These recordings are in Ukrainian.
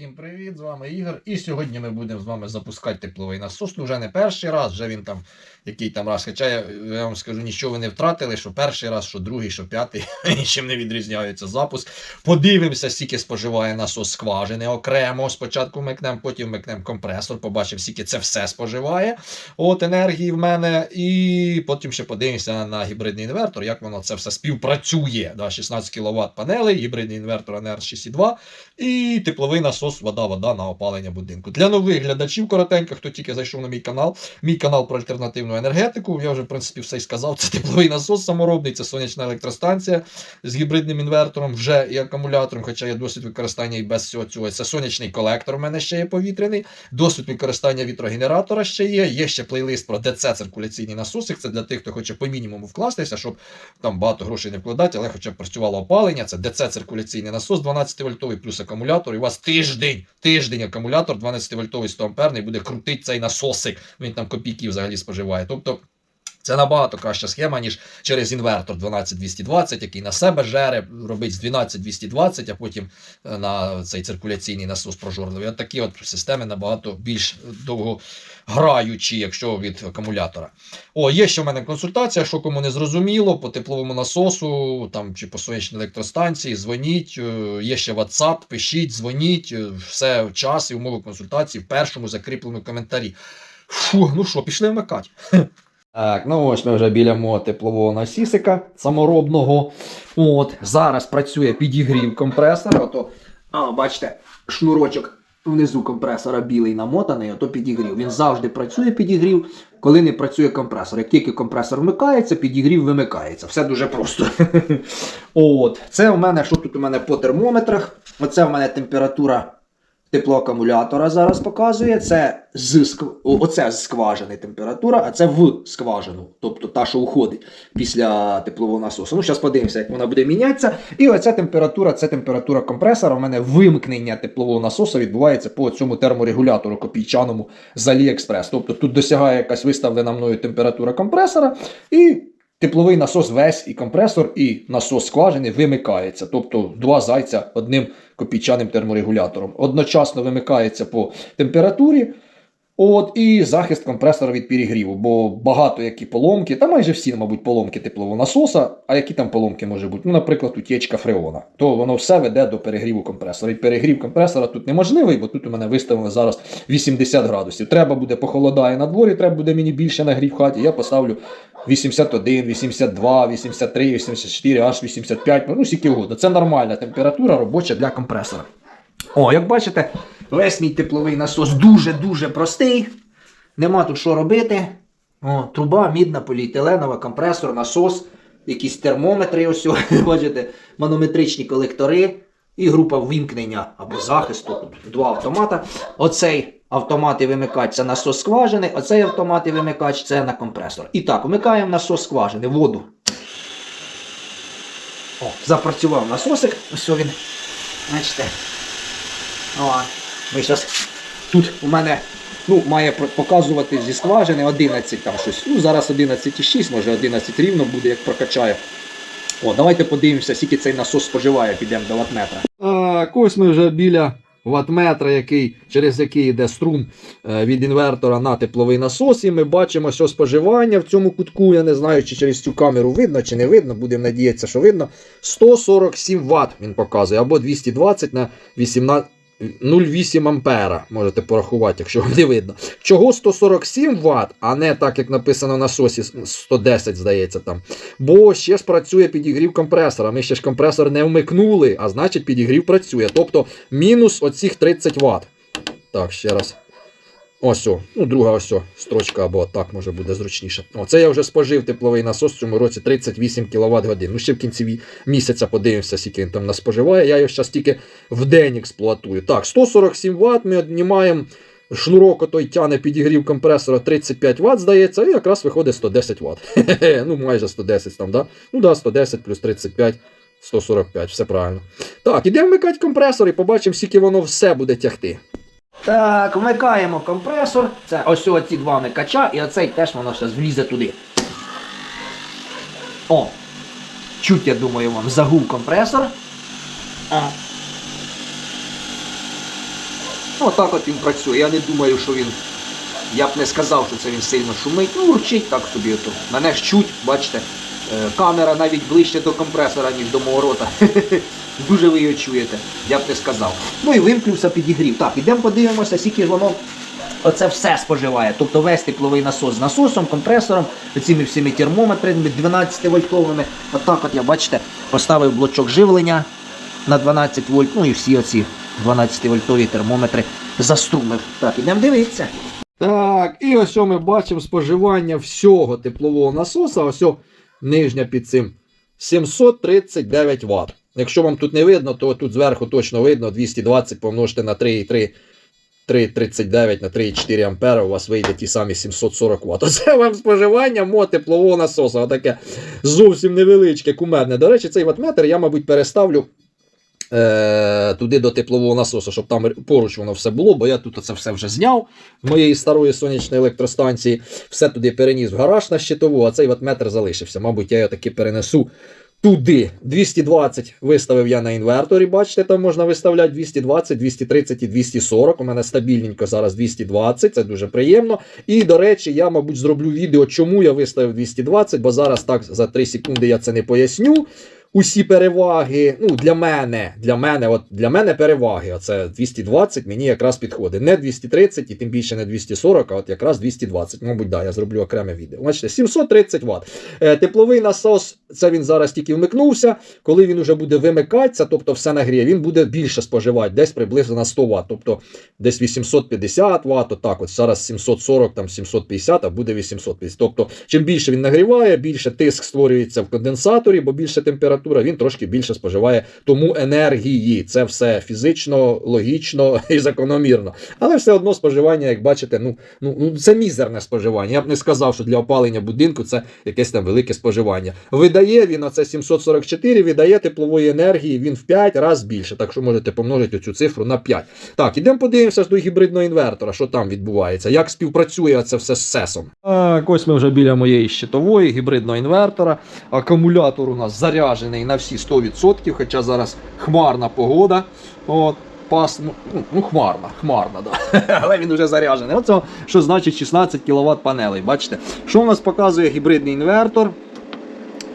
Всім привіт, з вами Ігор. І сьогодні ми будемо з вами запускати тепловий насос. Ну вже не перший раз, вже він там який там раз. Хоча я, я вам скажу, нічого ви не втратили, що перший раз, що другий, що п'ятий, нічим не відрізняється запуск. Подивимося, скільки споживає насос скважини окремо. Спочатку вмикнемо, потім вмикнемо компресор, побачимо, скільки це все споживає. От енергії в мене. І потім ще подивимося на гібридний інвертор, як воно це все співпрацює. Да, 16 кВт панелей, гібридний інвертор NR 6,2 і тепловий насос вода-вода на опалення будинку. Для нових глядачів коротенько, хто тільки зайшов на мій канал, мій канал про альтернативну енергетику. Я вже, в принципі, все й сказав. Це тепловий насос саморобний, це сонячна електростанція з гібридним інвертором вже і акумулятором, хоча є досвід використання і без всього цього. Це сонячний колектор. У мене ще є повітряний, досвід використання вітрогенератора ще є. Є ще плейлист про ДЦ циркуляційний насосик. Це для тих, хто хоче по мінімуму вкластися, щоб там багато грошей не вкладати, але хоча б працювало опалення. Це ДЦ циркуляційний насос 12 вольтовий плюс акумулятор. І у вас тиждень, тиждень акумулятор 12 вольтовий 100 амперний буде крутити цей насосик. Він там копійки взагалі споживає. Тобто. Це набагато краща схема, ніж через інвертор 12220, який на себе жере, робить з 12220, а потім е, на цей циркуляційний насос прожорливий. От такі от системи набагато більш довгограючі, якщо від акумулятора. О, є ще в мене консультація, що кому не зрозуміло, по тепловому насосу там, чи по сонячній електростанції, дзвоніть, е, є ще WhatsApp, пишіть, дзвоніть, е, все час і умови консультації в першому закріпленому коментарі. Фу, ну що, пішли вмикати. Так, ну ось ми вже біля мого теплового насісика саморобного. От, зараз працює підігрів компресора. Ото, а, бачите, шнурочок внизу компресора білий намотаний, ото підігрів. Він завжди працює підігрів, коли не працює компресор. Як тільки компресор вмикається, підігрів вимикається. Все дуже просто. От, це у мене, що тут у мене по термометрах? Оце у мене температура теплоакумулятора зараз показує. Це з оце з скважини температура, а це в скважину, тобто та, що уходить після теплового насосу. Ну, зараз подивимося, як вона буде мінятися. І оця температура, це температура компресора. У мене вимкнення теплового насосу відбувається по цьому терморегулятору копійчаному з AliExpress. Тобто тут досягає якась виставлена мною температура компресора, і тепловий насос весь і компресор, і насос скважини вимикається. Тобто два зайця одним копійчаним терморегулятором. Одночасно вимикається по температурі. От, і захист компресора від перегріву, бо багато які поломки, та майже всі, мабуть, поломки теплового насоса, а які там поломки може бути? Ну, наприклад, утічка фреона, то воно все веде до перегріву компресора. І перегрів компресора тут неможливий, бо тут у мене виставлено зараз 80 градусів. Треба буде похолодає на дворі, треба буде мені більше нагрів в хаті. Я поставлю 81, 82, 83, 84, аж 85, ну скільки угодно. Це нормальна температура робоча для компресора. О, як бачите, весь мій тепловий насос дуже-дуже простий. Нема тут що робити. О, труба, мідна, поліетиленова, компресор, насос, якісь термометри, ось бачите, манометричні колектори і група вимкнення або захисту. Тут два автомата. Оцей автомат і вимикач це насос скважини, оцей автомат і вимикач це на компресор. І так, вмикаємо насос скважини, воду. О, запрацював насосик. Ось він. Бачите. О, ми зараз тут у мене ну, має показувати зі скважини 11 там щось. Ну, зараз 11,6, може 11 рівно буде, як прокачає. О, давайте подивимося, скільки цей насос споживає, підемо до ватметра. Так, ось ми вже біля ватметра, який, через який йде струм е, від інвертора на тепловий насос, і ми бачимо, що споживання в цьому кутку, я не знаю, чи через цю камеру видно, чи не видно, будемо надіятися, що видно. 147 Вт він показує, або 220 на 18. 0,8 ампера можете порахувати, якщо вам не видно. Чого 147 Вт, а не так, як написано на сосі 110, здається там. Бо ще ж працює підігрів компресора. Ми ще ж компресор не вмикнули, а значить підігрів працює. Тобто мінус оцих 30 Вт. Так, ще раз. Ось о, ну друга ось строчка або так може буде зручніше. Оце я вже спожив тепловий насос в цьому році 38 кВт годин. Ну ще в кінці місяця подивимося, скільки він там нас споживає. Я його зараз тільки в день експлуатую. Так, 147 Вт ми віднімаємо. Шнурок отой тяне підігрів компресора 35 Вт, здається, і якраз виходить 110 Вт. ну, майже 110 там, да? Ну да, 110 плюс 35, 145, все правильно. Так, ідемо вмикати компресор і побачимо, скільки воно все буде тягти. Так, вмикаємо компресор. Це ось ці два вмикача, і оцей теж воно зараз влізе туди. О! Чуть, я думаю, вам загув компресор. О. Ну, отак от він працює. Я не думаю, що він. Я б не сказав, що це він сильно шумить. Ну, урчить так собі. Ото. Мене ж чуть, бачите, камера навіть ближче до компресора, ніж до мого рота. Дуже ви його чуєте, я б не сказав. Ну і вимкнувся, підігрів. Так, ідемо подивимося, скільки воно оце все споживає. Тобто весь тепловий насос з насосом, компресором, цими всіми термометрами 12 вольтовими. Отак от я бачите, поставив блочок живлення на 12 вольт, ну і всі оці 12 вольтові термометри заструмив. Так, ідемо дивитися. Так, і ось ми бачимо споживання всього теплового насоса. Ось нижня під цим 739 Вт. Якщо вам тут не видно, то тут зверху точно видно 220 помножте на 3,3. 3,39 на 3,4 ампера у вас вийде ті самі 740 Вт. Оце вам споживання мо теплового насосу. Отаке зовсім невеличке, кумедне. До речі, цей ватметр я, мабуть, переставлю е, туди до теплового насосу, щоб там поруч воно все було, бо я тут це все вже зняв з моєї старої сонячної електростанції. Все туди переніс в гараж на щитову, а цей ватметр залишився. Мабуть, я його таки перенесу. Туди 220 виставив я на інверторі. Бачите, там можна виставляти 220, 230 і 240. У мене стабільненько зараз 220, це дуже приємно. І, до речі, я, мабуть, зроблю відео, чому я виставив 220, бо зараз так за 3 секунди я це не поясню. Усі переваги, ну для мене, для мене, от для мене переваги. Оце 220 мені якраз підходить. Не 230 і тим більше не 240, а от якраз 220. Мабуть, да, я зроблю окреме відео. Бачите, 730 Вт. Е, тепловий насос, це він зараз тільки вмикнувся. Коли він вже буде вимикатися, тобто все нагріє, він буде більше споживати, десь приблизно на 100 Вт. Тобто десь 850 Вт, отак, от зараз 740, там 750, а буде 850. Тобто, чим більше він нагріває, більше тиск створюється в конденсаторі, бо більше температура, він трошки більше споживає тому енергії. Це все фізично, логічно і закономірно. Але все одно споживання, як бачите, ну, ну, ну це мізерне споживання. Я б не сказав, що для опалення будинку це якесь там велике споживання. Видає він оце 744, видає теплової енергії, він в 5 разів більше. Так що можете помножити цю цифру на 5. Так, ідемо подивимося до гібридного інвертора, що там відбувається, як співпрацює це все з сесом. Так, ось ми вже біля моєї щитової гібридного інвертора. Акумулятор у нас заряджений на всі 100%, хоча зараз хмарна погода. От. Пас, ну, ну, ну, хмарна, хмарна, да. але він вже заряджений. Оце, що значить 16 кВт панелей. Бачите, що у нас показує гібридний інвертор?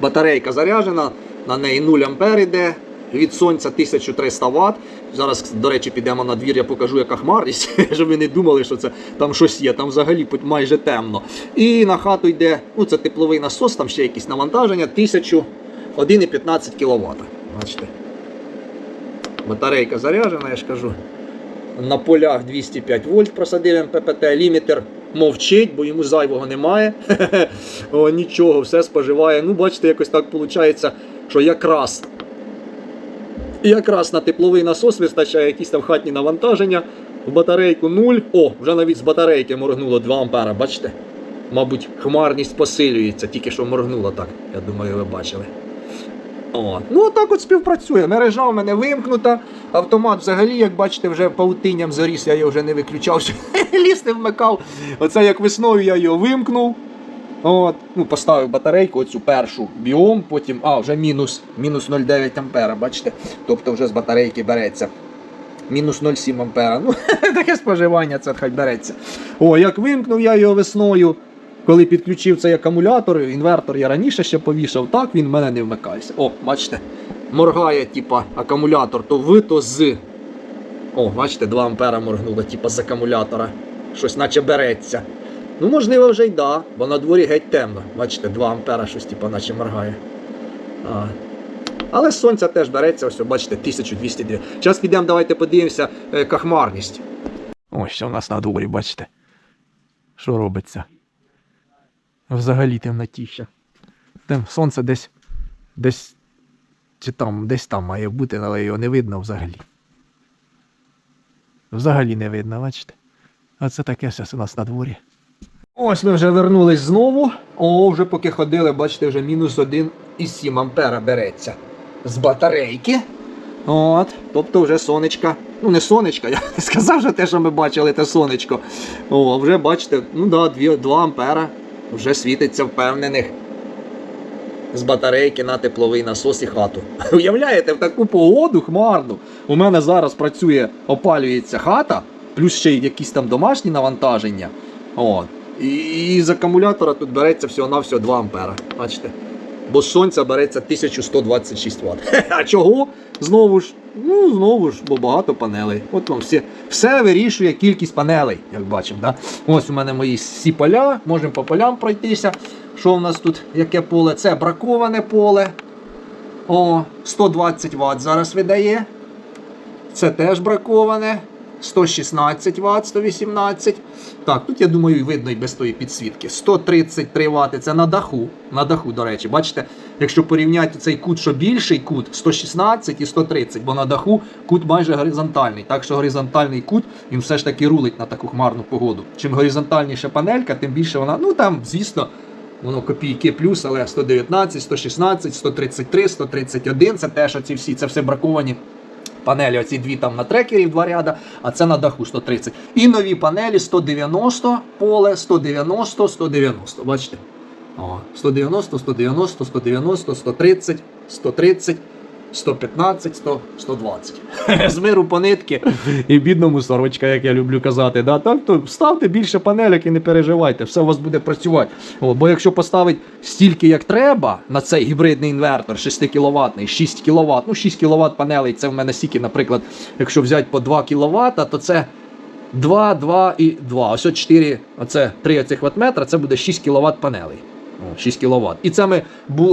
Батарейка заряджена, на неї 0 А йде, від сонця 1300 Вт. Зараз, до речі, підемо на двір, я покажу, яка хмарність, щоб ви не думали, що це там щось є. Там взагалі майже темно. І на хату йде, ну це тепловий насос, там ще якісь навантаження, 1000 1,15 кВт. Бачите? Батарейка заряджена, я ж кажу. На полях 205 вольт просадив МППТ, лімітер мовчить, бо йому зайвого немає. О, нічого, все споживає. Ну, бачите, якось так виходить, що якраз. Якраз на тепловий насос вистачає якісь там хатні навантаження. В батарейку 0. О, вже навіть з батарейки моргнуло 2 ампера, бачите? Мабуть, хмарність посилюється, тільки що моргнуло так. Я думаю, ви бачили. О, ну отак от співпрацює. Мережа в мене вимкнута. Автомат взагалі, як бачите, вже паутинням заріс, я його вже не виключав, що ліс не вмикав. Оце як весною я його вимкнув. От, ну, поставив батарейку, оцю першу біом, потім, а, вже мінус, мінус 0,9 ампера, бачите? Тобто вже з батарейки береться. Мінус 0,7 ампера. Ну, таке споживання, це хай береться. О, як вимкнув я його весною, коли підключив цей акумулятор, інвертор я раніше ще повішав, так він в мене не вмикається. О, бачите, моргає, типа, акумулятор то в, то з. О, бачите, 2 ампера моргнуло, типа з акумулятора. Щось наче береться. Ну, можливо, вже й да, бо на дворі геть темно. Бачите, 2 ампера щось типа наче моргає. А. Але сонця теж береться, ось, бачите, 1202. Зараз підемо, давайте подивимося, е, яка. Ось що у нас на дворі, бачите. Що робиться? Взагалі темнотіща. Там сонце десь. Десь. Чи там, десь там має бути, але його не видно взагалі. Взагалі не видно, бачите? А це таке зараз у нас на дворі. Ось ми вже вернулись знову. О, вже поки ходили, бачите, вже мінус 1,7 ампера береться з батарейки. От, тобто вже сонечка. Ну, не сонечка, я сказав вже те, що ми бачили, те сонечко. О, вже бачите, ну да, 2, 2 ампера вже світиться впевнених з батарейки на тепловий насос і хату. Уявляєте, в таку погоду хмарну. У мене зараз працює, опалюється хата. плюс ще й якісь там домашні навантаження. От. І, з акумулятора тут береться всього-навсього 2 ампера. Бачите? Бо з сонця береться 1126 Вт. А чого? Знову ж, ну знову ж, бо багато панелей. От вам все, все вирішує кількість панелей, як бачимо. Да? Ось у мене мої всі поля, можемо по полям пройтися. Що в нас тут? Яке поле? Це браковане поле. О, 120 Вт зараз видає. Це теж браковане. 116 Вт, 118. Так, тут я думаю, видно і без тої підсвітки. 133 Вт це на даху. На даху, до речі, бачите, якщо порівняти цей кут, що більший кут 116 і 130, бо на даху кут майже горизонтальний. Так що горизонтальний кут він все ж таки рулить на таку хмарну погоду. Чим горизонтальніша панелька, тим більше вона, ну там, звісно. Воно копійки плюс, але 119, 116, 133, 131 це теж оці всі, це все браковані панелі. Оці дві там на трекері два ряда, а це на даху 130. І нові панелі 190 поле, 190, 190. Бачите? О, 190, 190, 190, 130, 130, 115, 100, 120. З миру по нитки і бідному сорочка, як я люблю казати. Да? Так, то ставте більше панелек і не переживайте, все у вас буде працювати. О, бо якщо поставити стільки, як треба, на цей гібридний інвертор 6 кВт, 6 кВт, ну 6 кВт панелей, це в мене стільки, наприклад, якщо взяти по 2 кВт, то це 2, 2 і 2. Ось 4, оце 3 оцих ватметра, це буде 6 кВт панелей. 6 кВт. І це ми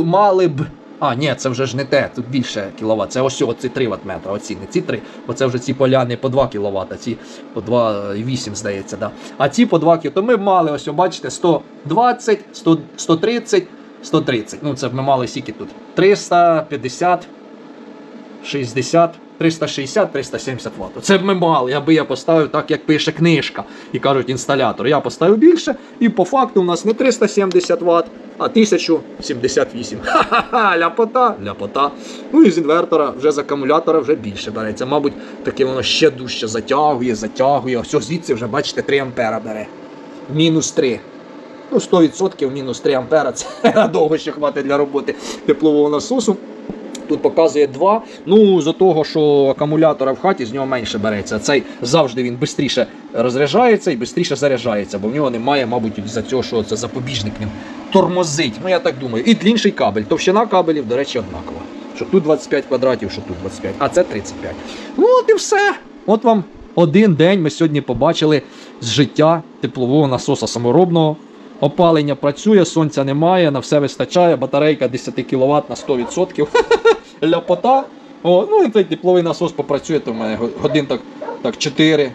мали б. А, ні, це вже ж не те, тут більше кіловат. Це ось оці 3 ватметра, оці не ці 3, бо це вже ці поляни по 2 кВт, ці по 2,8, здається. Да. А ці по 2 кВт. То ми мали, ось, бачите, 120, 100, 130, 130. Ну, це ми мали скільки тут? 350, 60, 360, 370 Вт. Це б ми мали, аби я поставив так, як пише книжка. І кажуть інсталятор. Я поставив більше, і по факту у нас не 370 Вт, а 1078. Ха-ха-ха, ляпота, ляпота. Ну і з інвертора вже з акумулятора вже більше береться. Мабуть, таке воно ще дужче затягує, затягує. Ось звідси вже, бачите, 3 ампера бере. Мінус 3. Ну, 100% мінус 3 ампера. Це надовго ще хватить для роботи теплового насосу. Тут показує 2. Ну, з-за того, що акумулятора в хаті з нього менше береться. Цей завжди він швидше розряджається і швидше заряджається, бо в нього немає, мабуть, за цього, що це запобіжник він тормозить. Ну я так думаю. І інший кабель. Товщина кабелів, до речі, однакова. Що тут 25 квадратів, що тут 25, а це 35. Ну от і все. От вам один день ми сьогодні побачили з життя теплового насоса саморобного. Опалення працює, сонця немає, на все вистачає, батарейка 10 кВт на 100%. Ляпота. О, ну і цей тепловий насос попрацює, то в мене годин так, так 4,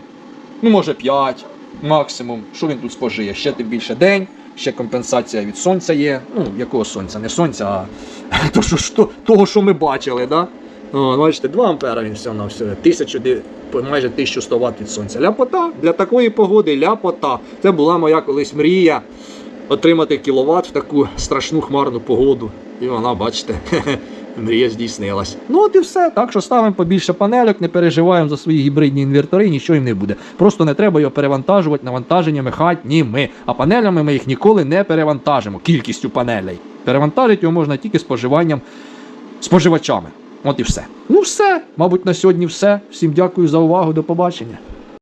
ну може 5 максимум. Що він тут спожиє? Ще тим більше день, ще компенсація від сонця є. Ну, якого сонця? Не сонця, а то, що, що, того, що ми бачили. Да? О, бачите, 2 ампера він все на все. 1000, майже 1100 Вт від сонця. Ляпота для такої погоди, ляпота. Це була моя колись мрія отримати кіловат в таку страшну хмарну погоду. І вона, бачите, мрія здійснилась. Ну от і все. Так що ставимо побільше панелек, не переживаємо за свої гібридні інвертори, нічого їм не буде. Просто не треба його перевантажувати навантаженнями хатніми. А панелями ми їх ніколи не перевантажимо, кількістю панелей. Перевантажити його можна тільки споживанням споживачами. От і все. Ну все. Мабуть, на сьогодні все. Всім дякую за увагу. До побачення.